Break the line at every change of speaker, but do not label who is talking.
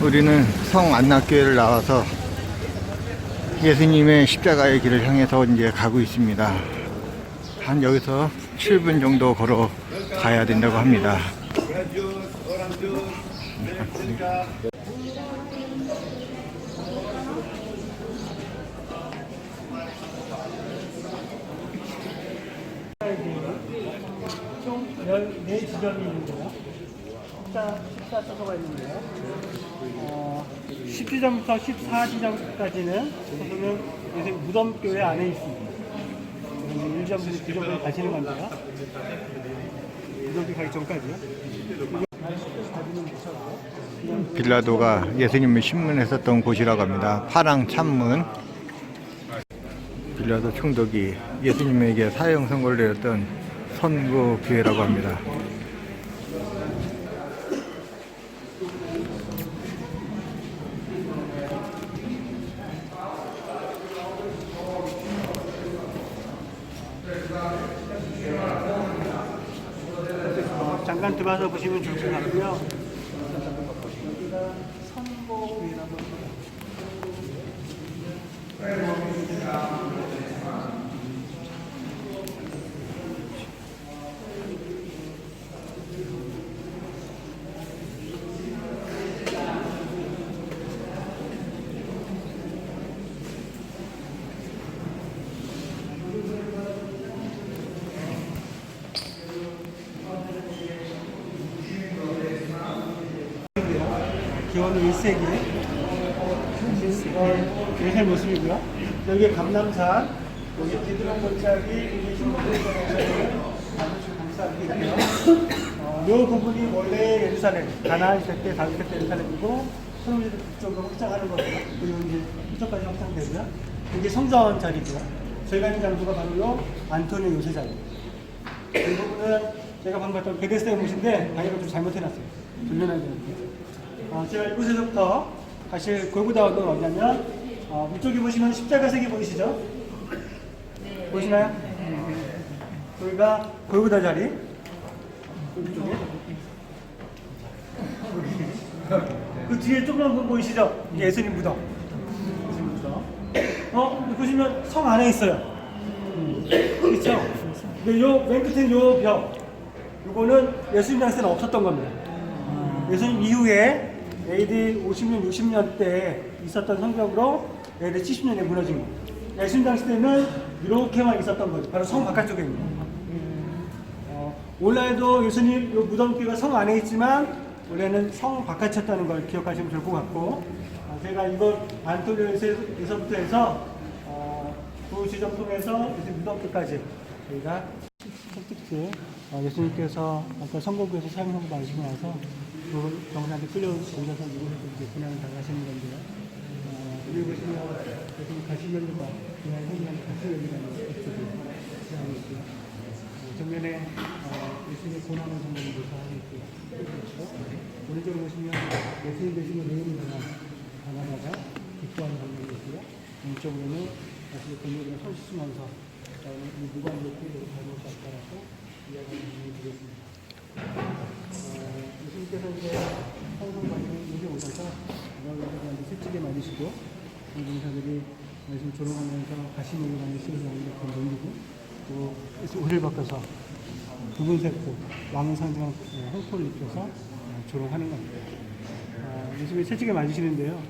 우리는 성 안락교회를 나와서 예수님의 십자가의 길을 향해서 이제 가고 있습니다. 한 여기서 7분 정도 걸어 가야 된다고 합니다.
총 14지점이 있는데요. 14, 14 서서가 있는데요. 어, 10지점부터 14지점까지는 서서는 요새 무덤교회 안에 있습니다. 1점부터 9점까지 가시는 건데요. 무덤교 가기 전까지요.
빌라도가 예수님을 신문했었던 곳이라고 합니다. 파랑 찬문. 빌라도 총독이 예수님에게 사형 선고를 내렸던 선고 교회라고 합니다.
어, 잠깐 들어가서 보시면 좋을 것 같고요. 여기가 선고교회라고 합니다. 기원 1세기 예살 모습이고요. 여기 감남산, 여기 디드론 골짜기, 여기 신문대에서 감싸기 있고요. 어, 요 부분이 원래 예루살렘, 가나안 때 다윗 때 예루살렘이고 솔로몬 쪽으로 확장하는 거고요. 그리고 이제 이쪽까지 확장되고요. 이게 성전 자리고요. 저희가 있는 장소가 바로 요 안토니오 요새 자리. 이 부분은 제가 방금 봤던 베데스다의 곳인데 방해가 좀 잘못해놨어요. 돌려놔야 되는데. 어, 제가 이곳에서부터 가실 골고다원은 어디냐면 어, 이쪽에 보시면 십자가색이 보이시죠? 보이시나요? 여기가 골고다 자리. 이쪽에. 그 뒤에 조그만 분 보이시죠? 예수님 무덤. 어, 보시면 성 안에 있어요. 그렇죠? 근데 요맨 끝에 요 벽, 요거는 예수님 당시에는 없었던 겁니다. 예수님 이후에 AD 50년, 60년 때 있었던 성벽으로 AD 70년에 무너진 거. 예수님 당시 때는 이렇게만 있었던 거죠. 바로 성 바깥쪽에 있는 거. 어, 오늘날도 예수님 요 무덤교가 성 안에 있지만 원래는 성 바깥이었다는 걸 기억하시면 좋을 것 같고 아, 제가 이걸 안토니오에서부터 해서 어, 두 지점 통해서 이제 무덤교까지 저희가 특집 어, 예수님께서 아까 선거구에서 사용하고 마시고 나서 그 경사한테 끌려오셔서 이곳에서 이제 그냥 당하시는 건데요. 어, 여기 보시면 예수님 가시면과 그냥 성경한 가시면이라는 것들이 시작하고 있고요. 어, 정면에 어, 예수님의 고난을 정말 묘사하고 있고요. 그렇죠? 오른쪽으로 보시면 예수님 대신에 내용을 당한 가나다가 기뻐하는 장면이 있고요. 왼쪽으로는 다시 씻으면서 이 무관의 피해를 잘못 따라서 이야기를 드리겠습니다. 어, 예수님께서 이제 성성관을 여기 오셔서 여러분들한테 실직에 맞으시고 이 봉사들이 예수님 조롱하면서 가시면을 가는 시에서 이렇게 넘기고 또 옷을 벗겨서 붉은색 옷, 왕을 상징한 홍포를 입혀서 어, 조롱하는 겁니다. 어, 예수님이 채찍에 맞으시는데요.